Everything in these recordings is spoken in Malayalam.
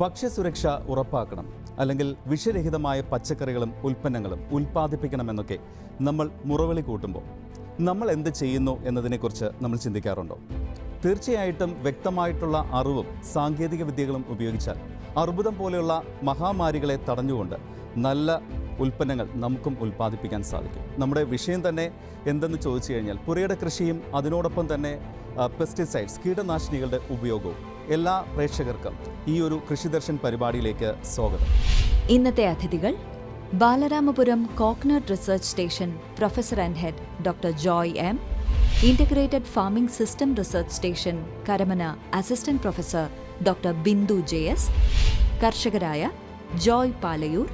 ഭക്ഷ്യസുരക്ഷ ഉറപ്പാക്കണം അല്ലെങ്കിൽ വിഷരഹിതമായ പച്ചക്കറികളും ഉൽപ്പന്നങ്ങളും ഉൽപ്പാദിപ്പിക്കണമെന്നൊക്കെ നമ്മൾ മുറവിളി കൂട്ടുമ്പോൾ നമ്മൾ എന്ത് ചെയ്യുന്നു എന്നതിനെക്കുറിച്ച് നമ്മൾ ചിന്തിക്കാറുണ്ടോ? തീർച്ചയായിട്ടും വ്യക്തമായിട്ടുള്ള അറിവും സാങ്കേതിക വിദ്യകളും ഉപയോഗിച്ചാൽ അർബുദം പോലെയുള്ള മഹാമാരികളെ തടഞ്ഞുകൊണ്ട് നല്ല ഉൽപ്പന്നങ്ങൾ നമുക്കും ഉൽപ്പാദിപ്പിക്കാൻ സാധിക്കും. നമ്മുടെ വിഷയം തന്നെ എന്തെന്ന് ചോദിച്ചു കഴിഞ്ഞാൽ പുരയുടെ കൃഷിയും അതിനോടൊപ്പം തന്നെ പെസ്റ്റിസൈഡ്സ് കീടനാശിനികളുടെ ഉപയോഗവും എല്ലാ പ്രേക്ഷകർക്കും ഈ ഒരു കൃഷിദർശൻ പരിപാടിയിലേക്ക് സ്വാഗതം. ഇന്നത്തെ അതിഥികൾ Balaramapuram coconut research station professor and head doctor Joy M integrated farming system research station Karamana assistant professor doctor Bindu J S കർഷകരായ Joy Palayoor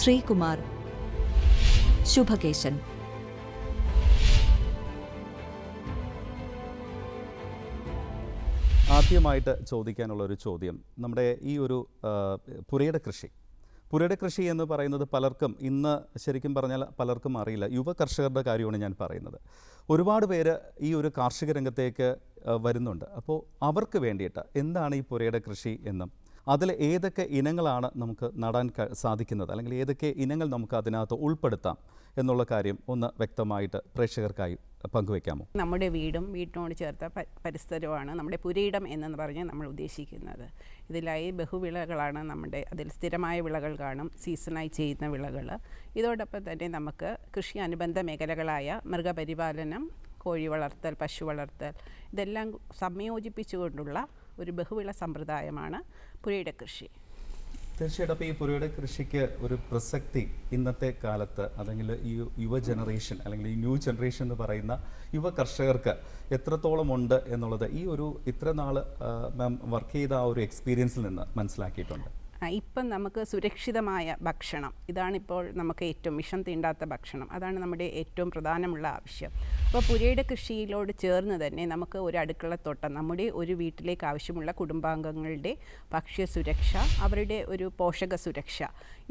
Sreekumar Shubhakesan. ആദ്യമായിട്ട് ചോദിക്കാനുള്ള ഒരു ചോദ്യം. നമ്മുടെ ഈ ഒരു പുരയുടെ കൃഷി. പുരയുടെ കൃഷി എന്ന് പറയുന്നത് പലർക്കും ഇന്ന് ശരിക്കും പറഞ്ഞാൽ പലർക്കും അറിയില്ല. യുവ കർഷകരുടെ കാര്യമാണ് ഞാൻ പറയുന്നത്. ഒരുപാട് പേര് ഈ ഒരു കാർഷിക രംഗത്തേക്ക് വരുന്നുണ്ട്. അപ്പോൾ അവർക്ക് വേണ്ടിയിട്ട് എന്താണ് ഈ പുരയുടെ കൃഷി എന്നും അതിൽ ഏതൊക്കെ ഇനങ്ങളാണ് നമുക്ക് നടാൻ സാധിക്കുന്നത്? അല്ലെങ്കിൽ ഏതൊക്കെ ഇനങ്ങൾ നമുക്ക് അതിനകത്ത് ഉൾപ്പെടുത്താം? എന്നുള്ള കാര്യം ഒന്ന് വ്യക്തമായിട്ട് പ്രേക്ഷകർക്കായി പങ്കുവെക്കാമോ നമ്മുടെ വീടും വീട്ടിനോട് ചേർത്ത പരിസരമാണ് നമ്മുടെ പുരയിടം എന്ന് പറഞ്ഞ് നമ്മൾ ഉദ്ദേശിക്കുന്നത്. ഇതിലായി ബഹുവിളകളാണ് നമ്മുടെ അതിൽ സ്ഥിരമായ വിളകൾ കാണും സീസണായി ചെയ്യുന്ന വിളകൾ. ഇതോടൊപ്പം തന്നെ നമുക്ക് കൃഷി അനുബന്ധ മേഖലകളായ മൃഗപരിപാലനം കോഴി വളർത്തൽ പശു വളർത്തൽ ഇതെല്ലാം സംയോജിപ്പിച്ചുകൊണ്ടുള്ള ഒരു ബഹുവിള സമ്പ്രദായമാണ്. പുരയിട കൃഷി. തീർച്ചയായിട്ടും അപ്പോൾ ഈ പുരയുടെ കൃഷിക്ക് ഒരു പ്രസക്തി ഇന്നത്തെ കാലത്ത് അല്ലെങ്കിൽ ഈ യുവ ജനറേഷൻ അല്ലെങ്കിൽ ഈ ന്യൂ ജനറേഷൻ എന്ന് പറയുന്ന യുവ കർഷകർക്ക് എത്രത്തോളം ഉണ്ട് എന്നുള്ളത് ഈ ഒരു ഇത്ര നാൾ മാം വർക്ക് ചെയ്ത ആ ഒരു എക്സ്പീരിയൻസിൽ നിന്ന് മനസ്സിലാക്കിയിട്ടുണ്ട്. ഇപ്പം നമുക്ക് സുരക്ഷിതമായ ഭക്ഷണം. ഇതാണിപ്പോൾ നമുക്ക് ഏറ്റവും വിഷം തീണ്ടാത്ത ഭക്ഷണം. അതാണ് നമ്മുടെ ഏറ്റവും പ്രധാനമുള്ള ആവശ്യം. അപ്പോൾ പുരയുടെ കൃഷിയിലോട് ചേർന്ന് തന്നെ നമുക്ക് ഒരു അടുക്കളത്തോട്ടം നമ്മുടെ ഒരു വീട്ടിലേക്ക് ആവശ്യമുള്ള കുടുംബാംഗങ്ങളുടെ ഭക്ഷ്യസുരക്ഷ അവരുടെ ഒരു പോഷക സുരക്ഷ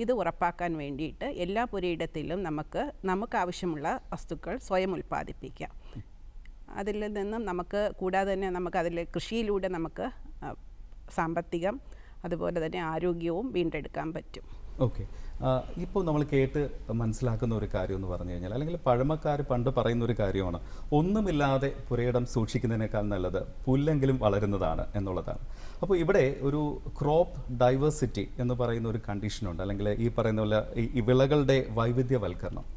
ഇത് ഉറപ്പാക്കാൻ വേണ്ടിയിട്ട് എല്ലാ പുരയിടത്തിലും നമുക്ക് നമുക്ക് ആവശ്യമുള്ള വസ്തുക്കൾ സ്വയം ഉൽപ്പാദിപ്പിക്കാം. അതിൽ നിന്നും നമുക്ക് കൂടാതെ തന്നെ നമുക്ക് അതിൽ കൃഷിയിലൂടെ നമുക്ക് സാമ്പത്തികം അതുപോലെ തന്നെ ആരോഗ്യവും വീണ്ടെടുക്കാൻ പറ്റും. ഓക്കെ. ഇപ്പോൾ നമ്മൾ കേട്ട് മനസ്സിലാക്കുന്ന ഒരു കാര്യം എന്ന് പറഞ്ഞു കഴിഞ്ഞാൽ അല്ലെങ്കിൽ പഴമക്കാർ പണ്ട് പറയുന്ന ഒരു കാര്യമാണ് ഒന്നുമില്ലാതെ പുരയിടം സൂക്ഷിക്കുന്നതിനേക്കാൾ നല്ലത് പുല്ലെങ്കിലും വളരുന്നതാണ് എന്നുള്ളതാണ്. അപ്പോൾ ഇവിടെ ഒരു ക്രോപ്പ് ഡൈവേഴ്സിറ്റി എന്ന് പറയുന്ന ഒരു കണ്ടീഷനുണ്ട് അല്ലെങ്കിൽ ഈ പറയുന്ന പോലെ ഈ വിളകളുടെ വൈവിധ്യവൽക്കരണം.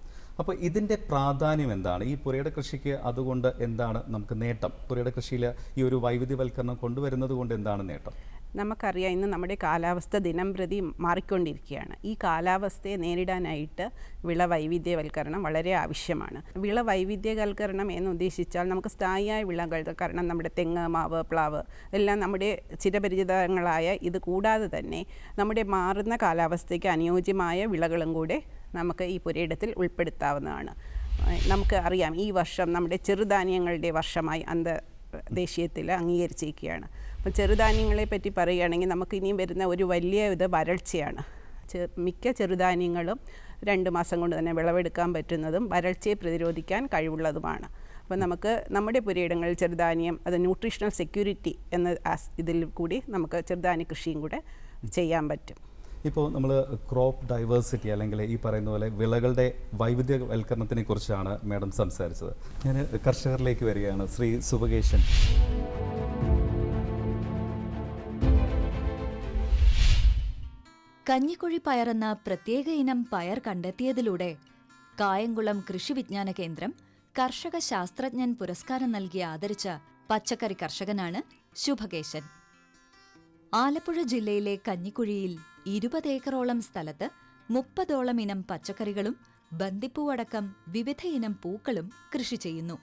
അപ്പോൾ ഇതിന്റെ പ്രാധാന്യം എന്താണ്? ഈ പുരയുടെ കൃഷിക്ക് അതുകൊണ്ട് എന്താണ് നമുക്ക് നേട്ടം? പുരയുടെ കൃഷിയിൽ ഈ ഒരു വൈവിധ്യവൽക്കരണം കൊണ്ടുവരുന്നത് കൊണ്ട് എന്താണ് നേട്ടം? നമുക്കറിയാം ഇന്ന് നമ്മുടെ കാലാവസ്ഥ ദിനം പ്രതി മാറിക്കൊണ്ടിരിക്കുകയാണ്. ഈ കാലാവസ്ഥയെ നേരിടാനായിട്ട് വിള വൈവിധ്യവൽക്കരണം വളരെ ആവശ്യമാണ്. വിള വൈവിധ്യവൽക്കരണം എന്ന് ഉദ്ദേശിച്ചാൽ നമുക്ക് സ്ഥായിയായ വിളകൾ കാരണം നമ്മുടെ തെങ്ങ് മാവ് പ്ലാവ് എല്ലാം നമ്മുടെ ചിരപരിചിതങ്ങളായ ഇത് കൂടാതെ തന്നെ നമ്മുടെ മാറുന്ന കാലാവസ്ഥയ്ക്ക് അനുയോജ്യമായ വിളകളും കൂടെ നമുക്ക് ഈ പുരയിടത്തിൽ ഉൾപ്പെടുത്താവുന്നതാണ്. നമുക്ക് അറിയാം ഈ വർഷം നമ്മുടെ ചെറുധാന്യങ്ങളുടെ വർഷമായി അന്ത അന്തർദേശീയത്തിൽ അംഗീകരിച്ചിരിക്കുകയാണ്. അപ്പോൾ ചെറുധാന്യങ്ങളെ പറ്റി പറയുകയാണെങ്കിൽ നമുക്ക് ഇനിയും വരുന്ന ഒരു വലിയ ഇത് വരൾച്ചയാണ്. മിക്ക ചെറുധാന്യങ്ങളും രണ്ട് മാസം കൊണ്ട് തന്നെ വിളവെടുക്കാൻ പറ്റുന്നതും വരൾച്ചയെ പ്രതിരോധിക്കാൻ കഴിവുള്ളതുമാണ്. അപ്പോൾ നമുക്ക് നമ്മുടെ പുരയിടങ്ങളിൽ ചെറുധാന്യം അത് ന്യൂട്രീഷണൽ സെക്യൂരിറ്റി എന്ന ഇതിൽ കൂടി നമുക്ക് ചെറുധാന്യ കൃഷിയും കൂടെ ചെയ്യാൻ പറ്റും. ഇപ്പോൾ നമ്മൾ ക്രോപ്പ് ഡൈവേഴ്സിറ്റി അല്ലെങ്കിൽ ഈ പറയുന്ന പോലെ വിളകളുടെ വൈവിധ്യവൽക്കരണത്തിനെ കുറിച്ചാണ് മാഡം സംസാരിച്ചത്. ഞാൻ കർഷകരിലേക്ക് വരികയാണ്. ശ്രീ സുഭകേശൻ കഞ്ഞിക്കുഴി എന്ന പ്രത്യേക ഇനം പയർ കണ്ടെത്തിയതിലൂടെ കായംകുളം കൃഷി വിജ്ഞാന കേന്ദ്രം കർഷക ശാസ്ത്രജ്ഞൻ പുരസ്കാരം നൽകി ആദരിച്ച പച്ചക്കറി കർഷകനാണ് ശുഭകേശൻ. ആലപ്പുഴ ജില്ലയിലെ കഞ്ഞിക്കുഴിയിൽ ഇരുപത് ഏക്കറോളം സ്ഥലത്ത് മുപ്പതോളം ഇനം പച്ചക്കറികളും ബന്ദിപ്പൂവടക്കം വിവിധ ഇനം പൂക്കളും കൃഷി ചെയ്യുന്നു.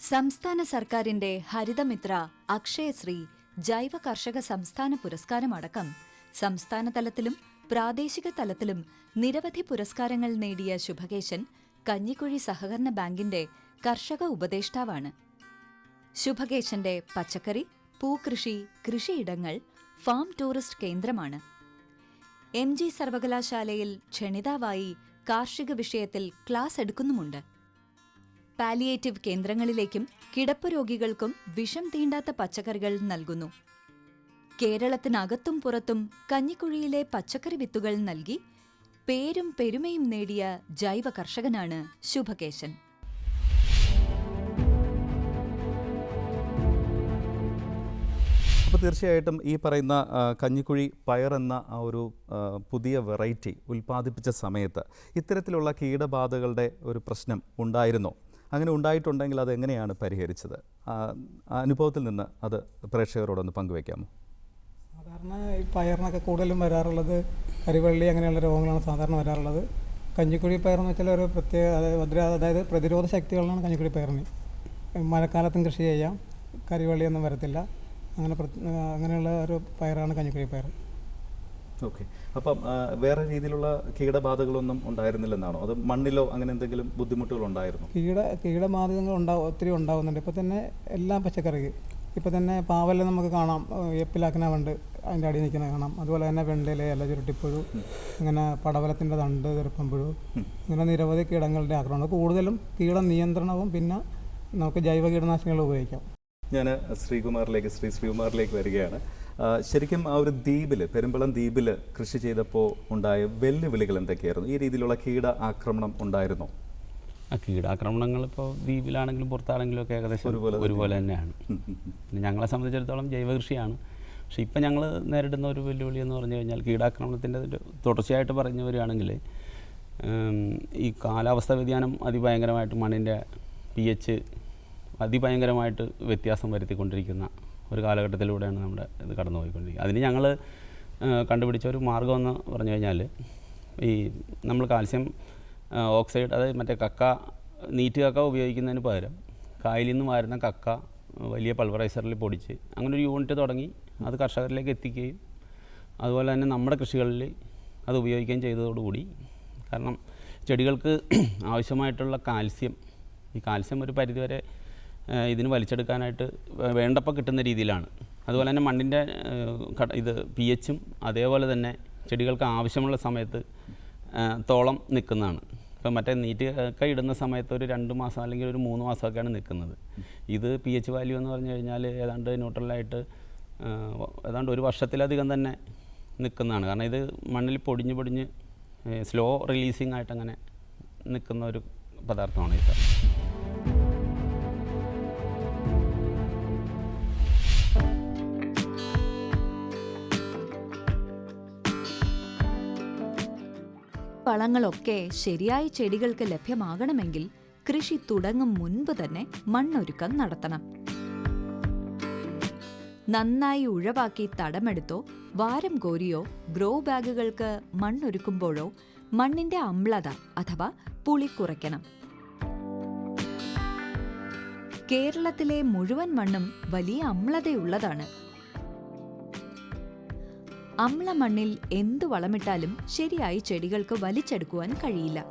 സംസ്ഥാന സർക്കാരിന്റെ ഹരിതമിത്ര അക്ഷയശ്രീ ജൈവ കർഷക സംസ്ഥാന പുരസ്കാരമടക്കം സംസ്ഥാന തലത്തിലും പ്രാദേശിക തലത്തിലും നിരവധി പുരസ്കാരങ്ങൾ നേടിയ ശുഭകേശൻ കഞ്ഞിക്കുഴി സഹകരണ ബാങ്കിന്റെ കർഷക ഉപദേഷ്ടാവാണ്. ശുഭകേശന്റെ പച്ചക്കറി പൂക്കൃഷി കൃഷിയിടങ്ങൾ ഫാം ടൂറിസ്റ്റ് കേന്ദ്രമാണ്. എം ജി സർവകലാശാലയിൽ ക്ഷണിതാവായി കാർഷിക വിഷയത്തിൽ ക്ലാസ് എടുക്കുന്നുമുണ്ട്. പാലിയേറ്റീവ് കേന്ദ്രങ്ങളിലേക്കും കിടപ്പ് രോഗികൾക്കും വിഷം തീണ്ടാത്ത പച്ചക്കറികൾ നൽകുന്നു. കേരളത്തിനകത്തും പുറത്തും കഞ്ഞിക്കുഴിയിലെ പച്ചക്കറി വിത്തുകൾ നൽകി പേരും പെരുമയും നേടിയ ജൈവ കർഷകനാണ് ശുഭകേശൻ. അപ്പോൾ തീർച്ചയായിട്ടും ഈ പറയുന്ന കഞ്ഞിക്കുഴി പയർ എന്ന ആ ഒരു പുതിയ വെറൈറ്റി ഉൽപ്പാദിപ്പിച്ച സമയത്ത് ഇത്തരത്തിലുള്ള കീടബാധകളുടെ ഒരു പ്രശ്നം ഉണ്ടായിരുന്നോ? അങ്ങനെ ഉണ്ടായിട്ടുണ്ടെങ്കിൽ അത് എങ്ങനെയാണ് പരിഹരിച്ചത് അനുഭവത്തിൽ നിന്ന് അത് പ്രേക്ഷകരോടൊന്ന് പങ്കുവയ്ക്കാമോ സാധാരണ ഈ പയറിനൊക്കെ കൂടുതലും വരാറുള്ളത് കരിവള്ളി അങ്ങനെയുള്ള രോഗങ്ങളാണ് സാധാരണ വരാറുള്ളത്. കഞ്ഞിക്കുഴി പയറെന്ന് വെച്ചാൽ ഒരു പ്രത്യേക അതായത് പ്രതിരോധ ശക്തികളാണ് കഞ്ഞിക്കുഴി പയറിന്. മഴക്കാലത്തും കൃഷി ചെയ്യാം. കരിവള്ളിയൊന്നും വരത്തില്ല. അങ്ങനെ അങ്ങനെയുള്ള ഒരു പയറാണ് കഞ്ഞിക്കുഴി പയർ. ഓക്കെ. അപ്പം വേറെ രീതിയിലുള്ള കീടബാധകളൊന്നും ഉണ്ടായിരുന്നില്ലെന്നാണോ? അത് മണ്ണിലോ അങ്ങനെ എന്തെങ്കിലും ബുദ്ധിമുട്ടുകൾ ഉണ്ടായിരുന്നു? കീട കീടബാധകൾ ഉണ്ടാവും ഒത്തിരി ഉണ്ടാവുന്നുണ്ട്. ഇപ്പോൾ തന്നെ എല്ലാ പച്ചക്കറിക്ക് ഇപ്പോൾ തന്നെ പാവലെ നമുക്ക് കാണാം. എപ്പിലാക്കനാവുണ്ട് അതിന്റെ അടിയിൽ നിൽക്കുന്നത് കാണാം. അതുപോലെ തന്നെ വെണ്ടയിലെ ഇല ചുരുട്ടിപ്പുഴു അങ്ങനെ പടവലത്തിന്റെ തണ്ട് ചെറുപ്പമ്പുഴു ഇങ്ങനെ നിരവധി കീടങ്ങളുടെ ആക്രമണം. കൂടുതലും കീട നിയന്ത്രണവും പിന്നെ നമുക്ക് ജൈവ കീടനാശിനികൾ ഉപയോഗിക്കാം. ഞാൻ ശ്രീകുമാറിലേക്ക് ശ്രീ ശ്രീകുമാറിലേക്ക് വരികയാണ്. ശരിക്കും ആ ഒരു ദ്വീപിൽ പെരുമ്പളം ദ്വീപിൽ കൃഷി ചെയ്തപ്പോൾ ഉണ്ടായ വെല്ലുവിളികൾ എന്തൊക്കെയായിരുന്നു? ഈ രീതിയിലുള്ള കീട ആക്രമണം ഉണ്ടായിരുന്നോ? കീടാക്രമണങ്ങൾ ഇപ്പോൾ ദ്വീപിലാണെങ്കിലും പുറത്താണെങ്കിലും ഒക്കെ ഏകദേശം ഒരുപോലെ തന്നെയാണ്. പിന്നെ ഞങ്ങളെ സംബന്ധിച്ചിടത്തോളം ജൈവകൃഷിയാണ്. പക്ഷേ ഇപ്പം ഞങ്ങൾ നേരിടുന്ന ഒരു വെല്ലുവിളി എന്ന് പറഞ്ഞു കഴിഞ്ഞാൽ കീടാക്രമണത്തിന്റെ തുടർച്ചയായിട്ട് പറഞ്ഞു വരികയാണെങ്കിൽ ഈ കാലാവസ്ഥാ വ്യതിയാനം അതിഭയങ്കരമായിട്ട് മണ്ണിന്റെ പി എച്ച് അതിഭയങ്കരമായിട്ട് വ്യത്യാസം വരുത്തിക്കൊണ്ടിരിക്കുന്ന ഒരു കാലഘട്ടത്തിലൂടെയാണ് നമ്മുടെ ഇത് കടന്നു പോയിക്കൊണ്ടിരിക്കുന്നത് അതിന് ഞങ്ങൾ കണ്ടുപിടിച്ച ഒരു മാർഗം എന്ന് പറഞ്ഞു കഴിഞ്ഞാൽ ഈ നമ്മൾ കാൽസ്യം ഓക്സൈഡ് അതായത് മറ്റേ കക്ക നീറ്റ് കക്ക ഉപയോഗിക്കുന്നതിന് പകരം കായലിൽ നിന്ന് വരുന്ന കക്ക വലിയ പൾവറൈസറിൽ പൊടിച്ച് അങ്ങനെ ഒരു യൂണിറ്റ് തുടങ്ങി അത് കർഷകരിലേക്ക് എത്തിക്കുകയും അതുപോലെ തന്നെ നമ്മുടെ കൃഷികളിൽ അത് ഉപയോഗിക്കുകയും ചെയ്തതോടുകൂടി കാരണം ചെടികൾക്ക് ആവശ്യമായിട്ടുള്ള കാൽസ്യം ഈ കാൽസ്യം ഒരു പരിധിവരെ ഇതിന് വലിച്ചെടുക്കാനായിട്ട് വേണ്ടപ്പോൾ കിട്ടുന്ന രീതിയിലാണ്. അതുപോലെ തന്നെ മണ്ണിന്റെ ഇത് പി എച്ചും അതേപോലെ തന്നെ ചെടികൾക്ക് ആവശ്യമുള്ള സമയത്ത് തോളം നിൽക്കുന്നതാണ്. ഇപ്പം മറ്റേ നീറ്റ് ഒക്കെ ഇടുന്ന സമയത്ത് ഒരു രണ്ട് മാസം അല്ലെങ്കിൽ ഒരു മൂന്ന് മാസമൊക്കെയാണ് നിൽക്കുന്നത്. ഇത് പി എച്ച് വാല്യൂ എന്ന് പറഞ്ഞു കഴിഞ്ഞാൽ ഏതാണ്ട് ന്യൂട്രലായിട്ട് ഏതാണ്ട് ഒരു വർഷത്തിലധികം തന്നെ നിൽക്കുന്നതാണ്. കാരണം ഇത് മണ്ണിൽ പൊടിഞ്ഞ് പൊടിഞ്ഞ് സ്ലോ റിലീസിങ് ആയിട്ട് അങ്ങനെ നിൽക്കുന്ന ഒരു പദാർത്ഥമാണ് സാർ വളങ്ങളൊക്കെ ശരിയായ ചെടികൾക്ക് ലഭ്യമാകണമെങ്കിൽ കൃഷി തുടങ്ങും മുൻപ് തന്നെ മണ്ണൊരുക്കം നടത്തണം. നന്നായി ഉഴവാക്കി തടമെടുത്തോ വാരം കോരിയോ ഗ്രോ ബാഗുകൾക്ക് മണ്ണൊരുക്കുമ്പോഴോ മണ്ണിന്റെ അമ്ലത അഥവാ പുളി കുറയ്ക്കണം. കേരളത്തിലെ മുഴുവൻ മണ്ണും വലിയ അമ്ലതയുള്ളതാണ് അമ്ലമണ്ണിൽ എന്ത് വളമിട്ടാലും ശരിയായി ചെടികൾക്ക് വലിച്ചെടുക്കുവാൻ കഴിയില്ല.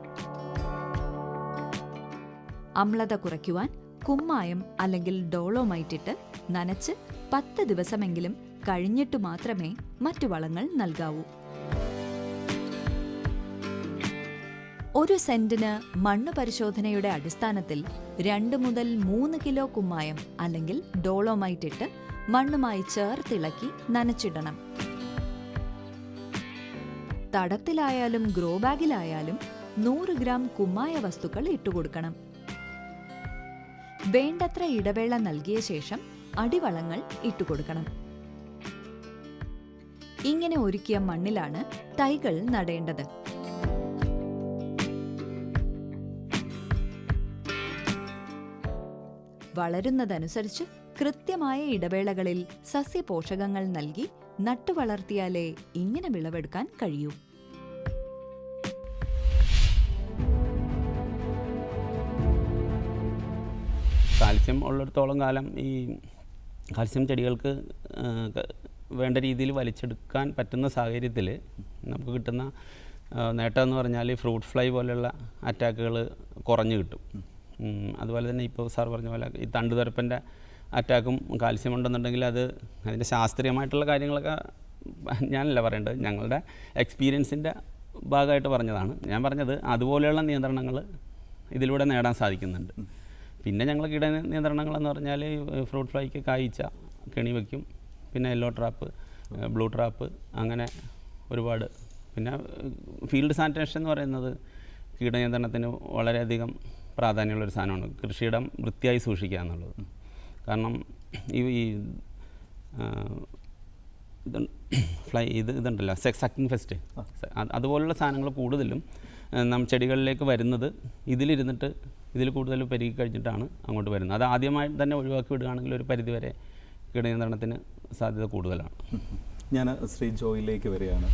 അമ്ലത കുറയ്ക്കുവാൻ കുമ്മായം അല്ലെങ്കിൽ ഡോളോമായിട്ടിട്ട് നനച്ച് പത്ത് ദിവസമെങ്കിലും കഴിഞ്ഞിട്ട് മാത്രമേ മറ്റു വളങ്ങൾ നൽകാവൂ. ഒരു സെന്റിന് മണ്ണ് പരിശോധനയുടെ അടിസ്ഥാനത്തിൽ രണ്ട് മുതൽ മൂന്ന് കിലോ കുമ്മായം അല്ലെങ്കിൽ ഡോളോമൈറ്റ് ഇട്ട് മണ്ണുമായി ചേർത്തിളക്കി നനച്ചിടണം. തടത്തിലായാലും ഗ്രോ ബാഗിലായാലും നൂറ് ഗ്രാം കുമ്മായ വസ്തുക്കൾ ഇട്ടുകൊടുക്കണം. വേണ്ടത്ര ഇടവേള നൽകിയ ശേഷം അടിവളങ്ങൾ ഇട്ടുകൊടുക്കണം. ഇങ്ങനെ ഒരുക്കിയ മണ്ണിലാണ് തൈകൾ നടേണ്ടത്. വളരുന്നതനുസരിച്ച് കൃത്യമായ ഇടവേളകളിൽ സസ്യപോഷകങ്ങൾ നൽകി നട്ടുവളർത്തിയാലേ ഇങ്ങനെ വിളവെടുക്കാൻ കഴിയൂ. കാൽസ്യം ഉള്ളിടത്തോളം കാലം ഈ കാൽസ്യം ചെടികൾക്ക് വേണ്ട രീതിയിൽ വലിച്ചെടുക്കാൻ പറ്റുന്ന സാഹചര്യത്തിൽ നമുക്ക് കിട്ടുന്ന നേട്ടം എന്ന് പറഞ്ഞാൽ ഫ്രൂട്ട് ഫ്ലൈ പോലെയുള്ള അറ്റാക്കുകൾ കുറഞ്ഞു കിട്ടും. അതുപോലെ തന്നെ ഇപ്പോൾ സാർ പറഞ്ഞ പോലെ ഈ തണ്ടുതുരപ്പന്റെ അറ്റാക്കും കാൽസ്യം ഉണ്ടെന്നുണ്ടെങ്കിൽ അത് അതിന്റെ ശാസ്ത്രീയമായിട്ടുള്ള കാര്യങ്ങളൊക്കെ ഞാനല്ല പറയേണ്ടത്. ഞങ്ങളുടെ എക്സ്പീരിയൻസിന്റെ ഭാഗമായിട്ട് പറഞ്ഞതാണ്. ഞാൻ പറഞ്ഞത് അതുപോലെയുള്ള നിയന്ത്രണങ്ങൾ ഇതിലൂടെ നേടാൻ സാധിക്കുന്നുണ്ട്. പിന്നെ ഞങ്ങൾ കീട നിയന്ത്രണങ്ങളെന്ന് പറഞ്ഞാൽ ഫ്രൂട്ട് ഫ്ലൈക്ക് കായ്ച്ച കെണി വയ്ക്കും പിന്നെ യെല്ലോ ട്രാപ്പ് ബ്ലൂ ട്രാപ്പ് അങ്ങനെ ഒരുപാട്. പിന്നെ ഫീൽഡ് സാനിറ്റേഷൻ എന്ന് പറയുന്നത് കീടനിയന്ത്രണത്തിന് വളരെയധികം പ്രാധാന്യമുള്ളൊരു സാധനമാണ്. കൃഷിയിടം വൃത്തിയായി സൂക്ഷിക്കുക എന്നുള്ളത്. കാരണം ഈ ഈ ആ, ഇത് ഫ്ലൈ ഇത് ഇതുണ്ടല്ലോ സെക്സ് സക്കിങ് ഫെസ്റ്റ്. അതുപോലുള്ള സാധനങ്ങൾ കൂടുതലും നാം ചെടികളിലേക്ക് വരുന്നത് ഇതിലിരുന്നിട്ട് ഇതിൽ കൂടുതൽ പെരുകി കഴിഞ്ഞിട്ടാണ് അങ്ങോട്ട് വരുന്നത്. അത് ആദ്യമായി തന്നെ ഒഴിവാക്കി വിടുകയാണെങ്കിൽ ഒരു പരിധിവരെ കീടനിയന്ത്രണത്തിന് സാധ്യത കൂടുതലാണ്. ഞാൻ ശ്രീ ജോയിലേക്ക് വരികയാണ്.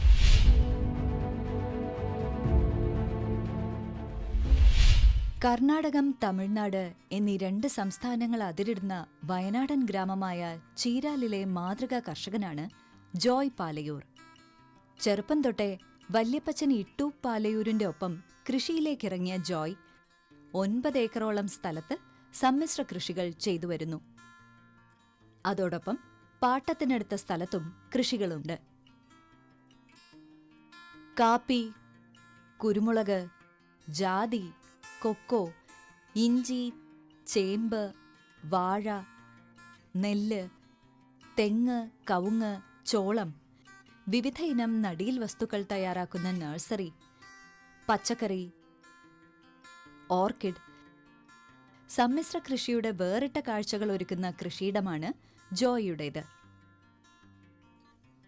കർണാടകം തമിഴ്നാട് എന്നീ രണ്ട് സംസ്ഥാനങ്ങൾ അതിരിടുന്ന വയനാടൻ ഗ്രാമമായ ചീരാലിലെ മാതൃകാ കർഷകനാണ് ജോയ് പാലയൂർ. ചെറുപ്പം തൊട്ടേ വല്യപ്പച്ചൻ ഇട്ടു പാലയൂരിന്റെ ഒപ്പം കൃഷിയിലേക്കിറങ്ങിയ ജോയ് ഒൻപത് ഏക്കറോളം സ്ഥലത്ത് സമ്മിശ്ര കൃഷികൾ ചെയ്തു വരുന്നു. അതോടൊപ്പം പാട്ടത്തിനടുത്ത സ്ഥലത്തും കൃഷികളുണ്ട്. കാപ്പി കുരുമുളക് ജാതി കൊക്കോ ഇഞ്ചി ചേമ്പ് വാഴ നെല്ല് തെങ്ങ് കവുങ്ങ് ചോളം. വിവിധ ഇനം നടീൽ വസ്തുക്കൾ തയ്യാറാക്കുന്ന നഴ്സറി പച്ചക്കറി ഓർക്കിഡ്. സമ്മിശ്ര കൃഷിയുടെ വേറിട്ട കാഴ്ചകൾ ഒരുക്കുന്ന കൃഷിയിടമാണ് ജോയിയുടേത്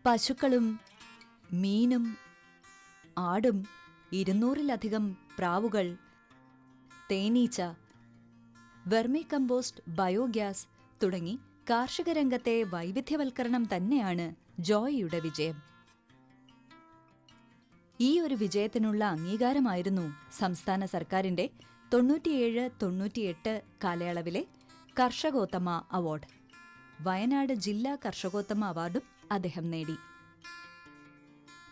പശുക്കളും മീനും ആടും ഇരുന്നൂറിലധികം പ്രാവുകൾ തേനീച്ച വെർമി കമ്പോസ്റ്റ് ബയോഗ്യാസ് തുടങ്ങി കാർഷിക രംഗത്തെ വൈവിധ്യവൽക്കരണം തന്നെയാണ് ജോയിയുടെ വിജയം. ഈ ഒരു വിജയത്തിനുള്ള അംഗീകാരമായിരുന്നു സംസ്ഥാന സർക്കാരിന്റെ തൊണ്ണൂറ്റിയേഴ് തൊണ്ണൂറ്റിയെട്ട് കാലയളവിലെ കർഷകോത്തമ അവാർഡ്. വയനാട് ജില്ലാ കർഷകോത്തമ അവാർഡും അദ്ദേഹം നേടി.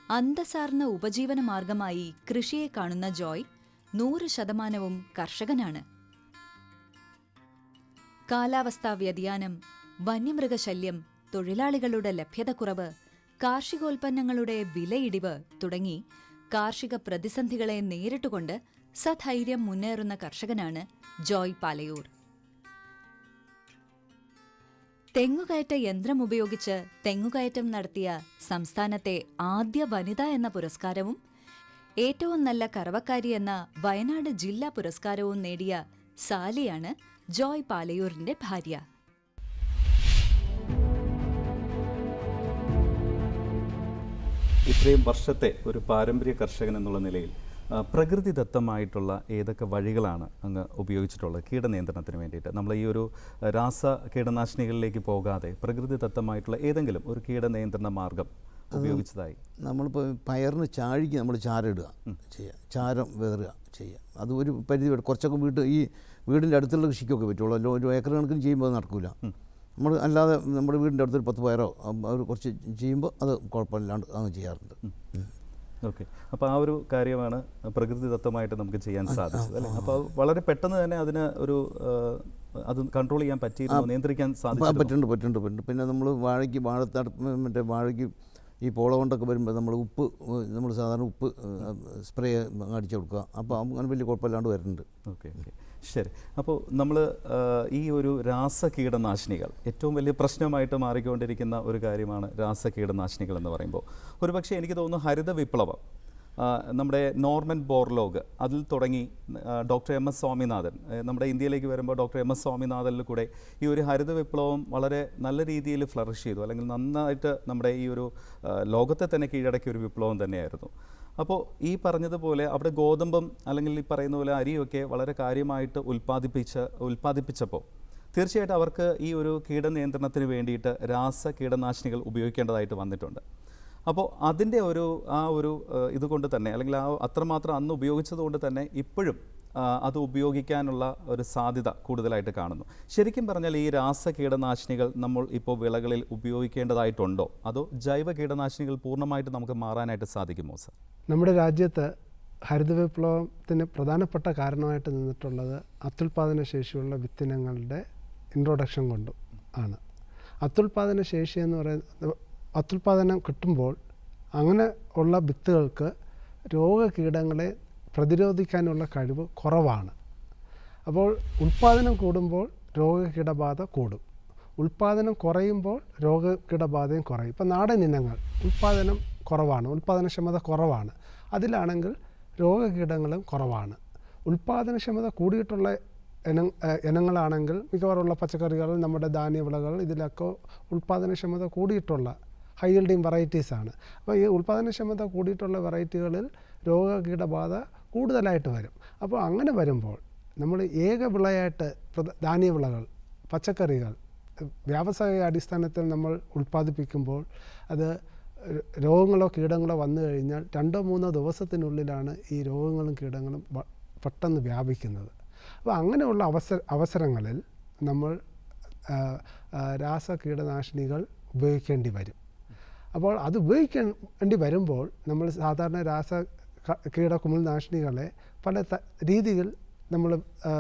അന്തസാർന്ന ഉപജീവന മാർഗമായി കൃഷിയെ കാണുന്ന ജോയ് നൂറ് ശതമാനവും കർഷകനാണ്. കാലാവസ്ഥാ വ്യതിയാനം വന്യമൃഗശല്യം തൊഴിലാളികളുടെ ലഭ്യതക്കുറവ് കാർഷികോൽപ്പന്നങ്ങളുടെ വിലയിടിവ് തുടങ്ങി കാർഷിക പ്രതിസന്ധികളെ നേരിട്ടുകൊണ്ട് സധൈര്യം മുന്നേറുന്ന കർഷകനാണ് ജോയ് പാലയൂർ. തെങ്ങുകയറ്റ യന്ത്രം ഉപയോഗിച്ച് തെങ്ങുകയറ്റം നടത്തിയ സംസ്ഥാനത്തെ ആദ്യ വനിത എന്ന പുരസ്കാരവും ഏറ്റവും നല്ല കറവക്കാരി എന്ന വയനാട് ജില്ലാ പുരസ്കാരവും നേടിയ സാലിയാണ് ജോയ് പാലയൂരിന്റെ ഭാര്യ. ഇത്രയും വർഷത്തെ ഒരു പാരമ്പര്യ കർഷകൻ എന്നുള്ള നിലയിൽ പ്രകൃതിദത്തമായിട്ടുള്ള ഏതൊക്കെ വഴികളാണ് അങ്ങ് ഉപയോഗിച്ചിട്ടുള്ളത്? കീടനിയന്ത്രണത്തിന് വേണ്ടിയിട്ട്. നമ്മൾ ഈ ഒരു രാസ കീടനാശിനികളിലേക്ക് പോകാതെ പ്രകൃതിദത്തമായിട്ടുള്ള ഏതെങ്കിലും ഒരു കീടനിയന്ത്രണ മാർഗം ഉപയോഗിച്ചതായി. നമ്മളിപ്പോൾ പയറിന് ചാഴിക്ക് നമ്മൾ ചാരിടുക ഇടുക ചെയ്യുക ചാരം വേറുക ചെയ്യുക അത് ഒരു പരിധി വരെ കുറച്ചൊക്കെ വീട്ട് ഈ വീടിന്റെ അടുത്തുള്ള കൃഷിക്കൊക്കെ പറ്റുള്ളൂ. അല്ലോ ഒരു ഏക്കർ കണക്കിന് ചെയ്യുമ്പോൾ അത് നടക്കില്ല നമ്മൾ അല്ലാതെ നമ്മുടെ വീടിന്റെ അടുത്തൊരു പത്ത് പയറോ ഒരു കുറച്ച് ചെയ്യുമ്പോൾ അത് കുഴപ്പമില്ലാണ്ട് അങ്ങ് ചെയ്യാറുണ്ട്. ഓക്കെ. അപ്പോൾ ആ ഒരു കാര്യമാണ് പ്രകൃതിദത്തമായിട്ട് നമുക്ക് ചെയ്യാൻ സാധിച്ചത് അല്ലേ? അപ്പോൾ വളരെ പെട്ടെന്ന് തന്നെ അതിന് ഒരു അത് കൺട്രോൾ ചെയ്യാൻ പറ്റിയിരുന്നു? നിയന്ത്രിക്കാൻ സാധിക്കും സാധിച്ചു പറ്റുന്നുണ്ട് പറ്റുന്നുണ്ട് പറ്റുന്നുണ്ട്. പിന്നെ നമ്മൾ വാഴയ്ക്ക് വാഴത്തട മറ്റേ വാഴയ്ക്ക് ഈ പോള കൊണ്ടൊക്കെ വരുമ്പോൾ നമ്മൾ ഉപ്പ് നമ്മൾ സാധാരണ ഉപ്പ് സ്പ്രേ അടിച്ചു കൊടുക്കുക. അപ്പോൾ അങ്ങനെ വലിയ കുഴപ്പമില്ലാണ്ട് വരുന്നുണ്ട്. Okay okay. ശരി. അപ്പോൾ നമ്മൾ ഈ ഒരു രാസ കീടനാശിനികൾ ഏറ്റവും വലിയ പ്രശ്നമായിട്ട് മാറിക്കൊണ്ടിരിക്കുന്ന ഒരു കാര്യമാണ് രാസ കീടനാശിനികൾ എന്ന് പറയുമ്പോൾ ഒരുപക്ഷെ എനിക്ക് തോന്നുന്നു ഹരിത വിപ്ലവം നമ്മുടെ നോർമൻ ബോർലോഗ് അതിൽ തുടങ്ങി ഡോക്ടർ എം എസ് സ്വാമിനാഥൻ. നമ്മുടെ ഇന്ത്യയിലേക്ക് വരുമ്പോൾ ഡോക്ടർ എം എസ് സ്വാമിനാഥനിൽ കൂടെ ഈ ഒരു ഹരിത വിപ്ലവം വളരെ നല്ല രീതിയിൽ ഫ്ലറിഷ് ചെയ്തു. അല്ലെങ്കിൽ നന്നായിട്ട് നമ്മുടെ ഈ ഒരു ലോകത്തെ തന്നെ കീഴടക്കിയ ഒരു വിപ്ലവം തന്നെയായിരുന്നു. അപ്പോൾ ഈ പറഞ്ഞതുപോലെ അവിടെ ഗോതമ്പും അല്ലെങ്കിൽ ഈ പറയുന്ന പോലെ അരിയൊക്കെ വളരെ കാര്യമായിട്ട് ഉൽപ്പാദിപ്പിച്ച് ഉൽപ്പാദിപ്പിച്ചപ്പോൾ തീർച്ചയായിട്ടും അവർക്ക് ഈ ഒരു കീടനിയന്ത്രണത്തിന് വേണ്ടിയിട്ട് രാസ കീടനാശിനികൾ ഉപയോഗിക്കേണ്ടതായിട്ട് വന്നിട്ടുണ്ട്. അപ്പോൾ അതിന്റെ ഒരു ആ ഒരു ഇതുകൊണ്ട് തന്നെ അല്ലെങ്കിൽ ആ അത്രമാത്രം അന്ന് ഉപയോഗിച്ചതുകൊണ്ട് തന്നെ ഇപ്പോഴും അത് ഉപയോഗിക്കാനുള്ള ഒരു സാധ്യത കൂടുതലായിട്ട് കാണുന്നു. ശരിക്കും പറഞ്ഞാൽ ഈ രാസ കീടനാശിനികൾ നമ്മൾ ഇപ്പോൾ വിളകളിൽ ഉപയോഗിക്കേണ്ടതായിട്ടുണ്ടോ? അതോ ജൈവ കീടനാശിനികൾ പൂർണമായിട്ട് നമുക്ക് മാറാനായിട്ട് സാധിക്കുമോ സർ? നമ്മുടെ രാജ്യത്ത് ഹരിത വിപ്ലവത്തിന് പ്രധാനപ്പെട്ട കാരണമായിട്ട് നിന്നിട്ടുള്ളത് അത്യുൽപാദന ശേഷിയുള്ള വിത്തിനങ്ങളുടെ ഇൻട്രൊഡക്ഷൻ കൊണ്ടും ആണ്. അത്യുൽപാദന ശേഷി എന്ന് പറയുന്നത് അത്യുൽപാദനം കിട്ടുമ്പോൾ അങ്ങനെ ഉള്ള വിത്തുകൾക്ക് രോഗകീടങ്ങളെ പ്രതിരോധിക്കാനുള്ള കഴിവ് കുറവാണ്. അപ്പോൾ ഉൽപാദനം കൂടുമ്പോൾ രോഗകീടബാധ കൂടും. ഉൽപാദനം കുറയുമ്പോൾ രോഗകീടബാധയും കുറയും. ഇപ്പം നാടൻ ഇനങ്ങൾ ഉൽപാദനം കുറവാണ് ഉൽപ്പാദനക്ഷമത കുറവാണ്. അതിലാണെങ്കിൽ രോഗകീടങ്ങളും കുറവാണ്. ഉൽപ്പാദനക്ഷമത കൂടിയിട്ടുള്ള ഇന ഇനങ്ങളാണെങ്കിൽ മിക്കവാറുള്ള പച്ചക്കറികൾ നമ്മുടെ ധാന്യവിളകൾ ഇതിലൊക്കെ ഉൽപ്പാദനക്ഷമത കൂടിയിട്ടുള്ള ഹൈ ഇൽഡിങ് വെറൈറ്റീസാണ്. അപ്പോൾ ഈ ഉൽപ്പാദനക്ഷമത കൂടിയിട്ടുള്ള വെറൈറ്റികളിൽ രോഗകീടബാധ കൂടുതലായിട്ട് വരും. അപ്പോൾ അങ്ങനെ വരുമ്പോൾ നമ്മൾ ഏക വിളയായിട്ട് ധാന്യ ധാന്യവിളകൾ പച്ചക്കറികൾ വ്യാവസായിക അടിസ്ഥാനത്തിൽ നമ്മൾ ഉൽപ്പാദിപ്പിക്കുമ്പോൾ അത് രോഗങ്ങളോ കീടങ്ങളോ വന്നു കഴിഞ്ഞാൽ രണ്ടോ മൂന്നോ ദിവസത്തിനുള്ളിലാണ് ഈ രോഗങ്ങളും കീടങ്ങളും പെട്ടെന്ന് വ്യാപിക്കുന്നത്. അപ്പോൾ അങ്ങനെയുള്ള അവസര അവസരങ്ങളിൽ നമ്മൾ രാസ കീടനാശിനികൾ ഉപയോഗിക്കേണ്ടി വരും. അപ്പോൾ അത് ഉപയോഗിക്കേണ്ടി വരുമ്പോൾ നമ്മൾ സാധാരണ രാസ കീട കുമിൾനാശിനികളെ പല രീതിയിൽ നമ്മൾ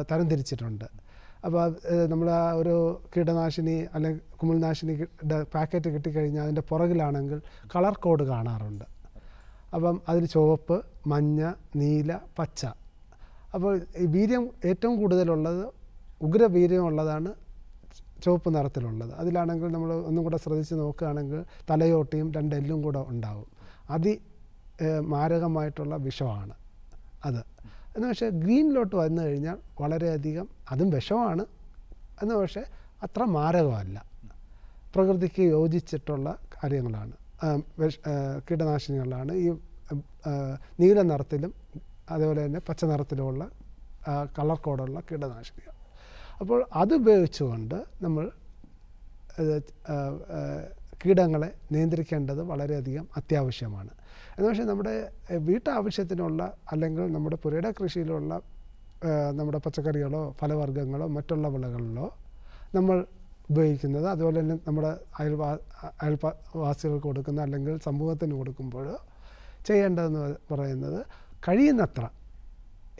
തരംതിരിച്ചിട്ടുണ്ട്. അപ്പോൾ നമ്മൾ ഒരു കീടനാശിനി അല്ലെങ്കിൽ കുമിൾനാശിനിയുടെ പാക്കറ്റ് കിട്ടിക്കഴിഞ്ഞാൽ അതിന്റെ പുറകിലാണെങ്കിൽ കളർ കോഡ് കാണാറുണ്ട്. അപ്പം അതിൽ ചുവപ്പ് മഞ്ഞ നീല പച്ച. അപ്പോൾ ഈ വീര്യം ഏറ്റവും കൂടുതലുള്ളത് ഉഗ്രവീര്യമുള്ളതാണ് ചുവപ്പ് നിറത്തിലുള്ളത്. അതിലാണെങ്കിൽ നമ്മൾ ഒന്നും കൂടെ ശ്രദ്ധിച്ച് നോക്കുകയാണെങ്കിൽ തലയോട്ടിയും രണ്ട് എല്ലും കൂടെ ഉണ്ടാവും. അതി മാരകമായിട്ടുള്ള വിഷമാണ് അത്. എന്ന് പക്ഷേ ഗ്രീനിലോട്ട് വന്നു കഴിഞ്ഞാൽ വളരെയധികം അതും വിഷമാണ്. എന്ന് പക്ഷേ അത്ര മാരകമല്ല. പ്രകൃതിക്ക് യോജിച്ചിട്ടുള്ള കാര്യങ്ങളാണ്. കീടനാശിനികളാണ്. ഈ നീല നിറത്തിലും അതേപോലെ തന്നെ പച്ച നിറത്തിലുമുള്ള കളർ കോഡുള്ള കീടനാശിനികൾ. അപ്പോൾ അത് ഉപയോഗിച്ചുകൊണ്ട് നമ്മൾ കീടങ്ങളെ നിയന്ത്രിക്കേണ്ടത് വളരെയധികം അത്യാവശ്യമാണ്. എന്ന് പക്ഷേ നമ്മുടെ വീട്ടാവശ്യത്തിനുള്ള അല്ലെങ്കിൽ നമ്മുടെ പുരയുടെ കൃഷിയിലുള്ള നമ്മുടെ പച്ചക്കറികളോ ഫലവർഗങ്ങളോ മറ്റുള്ള വിളകളിലോ നമ്മൾ ഉപയോഗിക്കുന്നത് അതുപോലെ തന്നെ നമ്മുടെ അയൽവാ അയൽവാസികൾക്ക് കൊടുക്കുന്ന അല്ലെങ്കിൽ സമൂഹത്തിന് കൊടുക്കുമ്പോൾ ചെയ്യേണ്ടതെന്ന് പറയുന്നത് കഴിയുന്നത്ര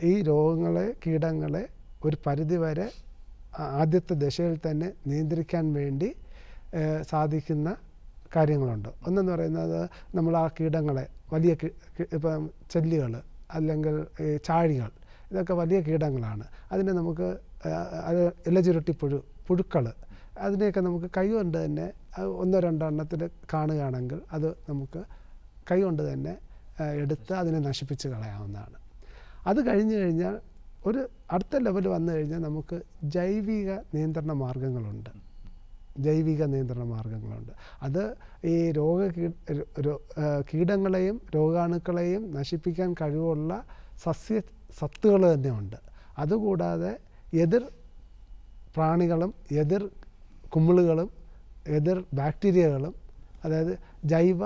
ഈ രോഗങ്ങളെ കീടങ്ങളെ ഒരു പരിധിവരെ ആദ്യത്തെ ദശയിൽ തന്നെ നിയന്ത്രിക്കാൻ വേണ്ടി സാധിക്കുന്ന കാര്യങ്ങളുണ്ട്. ഒന്നെന്ന് പറയുന്നത് നമ്മൾ ആ കീടങ്ങളെ വലിയ ഇപ്പം ചെല്ലുകൾ അല്ലെങ്കിൽ ചാഴികൾ ഇതൊക്കെ വലിയ കീടങ്ങളാണ്. അതിനെ നമുക്ക് അത് ഇലചുരുട്ടി പുഴു പുഴുക്കൾ അതിനെയൊക്കെ നമുക്ക് കൈകൊണ്ട് തന്നെ ഒന്നോ രണ്ടോ എണ്ണത്തിൽ കാണുകയാണെങ്കിൽ അത് നമുക്ക് കൈകൊണ്ട് തന്നെ എടുത്ത് അതിനെ നശിപ്പിച്ച് കളയാവുന്നതാണ്. അത് കഴിഞ്ഞ് കഴിഞ്ഞാൽ ഒരു അടുത്ത ലെവൽ വന്നു കഴിഞ്ഞാൽ നമുക്ക് ജൈവിക നിയന്ത്രണ മാർഗങ്ങളുണ്ട്. ജൈവിക നിയന്ത്രണ മാർഗങ്ങളുണ്ട്. അത് ഈ രോഗ കീടങ്ങളെയും രോഗാണുക്കളെയും നശിപ്പിക്കാൻ കഴിവുള്ള സസ്യ സത്തുകൾ തന്നെയുണ്ട് അതുകൂടാതെ എതിർ പ്രാണികളും എതിർ കുമിളുകളും എതിർ ബാക്ടീരിയകളും അതായത് ജൈവ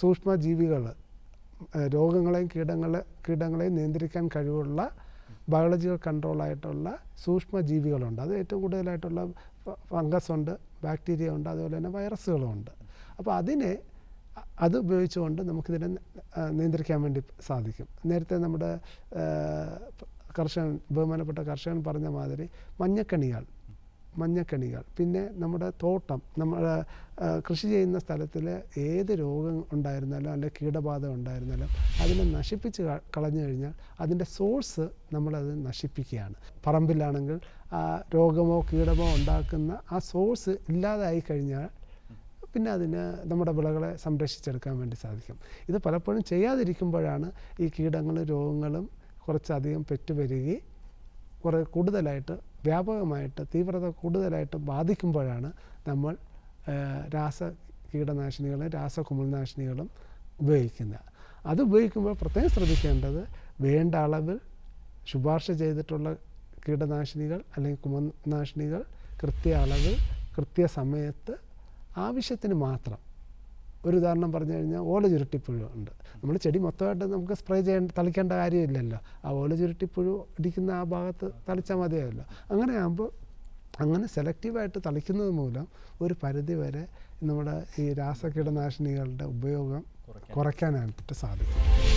സൂക്ഷ്മജീവികൾ രോഗങ്ങളെയും കീടങ്ങളെ കീടങ്ങളെയും നിയന്ത്രിക്കാൻ കഴിവുള്ള ബയോളജിക്കൽ കൺട്രോളായിട്ടുള്ള സൂക്ഷ്മജീവികളുണ്ട്. അത് ഏറ്റവും കൂടുതലായിട്ടുള്ള ഫംഗസ് ഉണ്ട് ബാക്ടീരിയ ഉണ്ട് അതുപോലെ തന്നെ വൈറസുകളും ഉണ്ട്. അപ്പോൾ അതിനെ അത് ഉപയോഗിച്ചുകൊണ്ട് നമുക്കിതിനെ നിയന്ത്രിക്കാൻ വേണ്ടി സാധിക്കും. നേരത്തെ നമ്മുടെ കർഷകൻ ബഹുമാനപ്പെട്ട കർഷകൻ പറഞ്ഞ മാതിരി മഞ്ഞക്കണികൾ. മഞ്ഞക്കണികൾ. പിന്നെ നമ്മുടെ തോട്ടം നമ്മൾ കൃഷി ചെയ്യുന്ന സ്ഥലത്തിൽ ഏത് രോഗം ഉണ്ടായിരുന്നാലും അല്ലെങ്കിൽ കീടബാധ ഉണ്ടായിരുന്നാലും അതിനെ നശിപ്പിച്ച് കളഞ്ഞു കഴിഞ്ഞാൽ അതിന്റെ സോഴ്സ് നമ്മളത് നശിപ്പിക്കുകയാണ്. പറമ്പിലാണെങ്കിൽ ആ രോഗമോ കീടമോ ഉണ്ടാക്കുന്ന ആ സോഴ്സ് ഇല്ലാതായി കഴിഞ്ഞാൽ പിന്നെ അതിന് നമ്മുടെ വിളകളെ സംരക്ഷിച്ചെടുക്കാൻ വേണ്ടി സാധിക്കും. ഇത് പലപ്പോഴും ചെയ്യാതിരിക്കുമ്പോഴാണ് ഈ കീടങ്ങളും രോഗങ്ങളും കുറച്ചധികം പെറ്റുപെരുകി കുറേ കൂടുതലായിട്ട് വ്യാപകമായിട്ട് തീവ്രത കൂടുതലായിട്ട് ബാധിക്കുമ്പോഴാണ് നമ്മൾ രാസ കീടനാശിനികളും രാസ കുമിൾനാശിനികളും ഉപയോഗിക്കുന്നത്. അത് ഉപയോഗിക്കുമ്പോൾ പ്രത്യേകം ശ്രദ്ധിക്കേണ്ടത് വേണ്ട അളവിൽ ശുപാർശ ചെയ്തിട്ടുള്ള കീടനാശിനികൾ അല്ലെങ്കിൽ കുമിൾനാശിനികൾ കൃത്യ അളവിൽ കൃത്യസമയത്ത് ആവശ്യത്തിന് മാത്രം ഒരു ഉദാഹരണം പറഞ്ഞു കഴിഞ്ഞാൽ ഓല ചുരുട്ടിപ്പുഴു ഉണ്ട്. നമ്മൾ ചെടി മൊത്തമായിട്ട് നമുക്ക് സ്പ്രേ ചെയ്യേണ്ട തളിക്കേണ്ട കാര്യമില്ലല്ലോ. ആ ഓല ചുരുട്ടിപ്പുഴു ഇടിക്കുന്ന ആ ഭാഗത്ത് തളിച്ചാൽ മതിയാവല്ലോ അങ്ങനെ ആകുമ്പോൾ അങ്ങനെ സെലക്റ്റീവായിട്ട് തളിക്കുന്നത് മൂലം ഒരു പരിധി വരെ നമ്മുടെ ഈ രാസകീടനാശിനികളുടെ ഉപയോഗം കുറയ്ക്കാനായിട്ട് സാധിക്കും.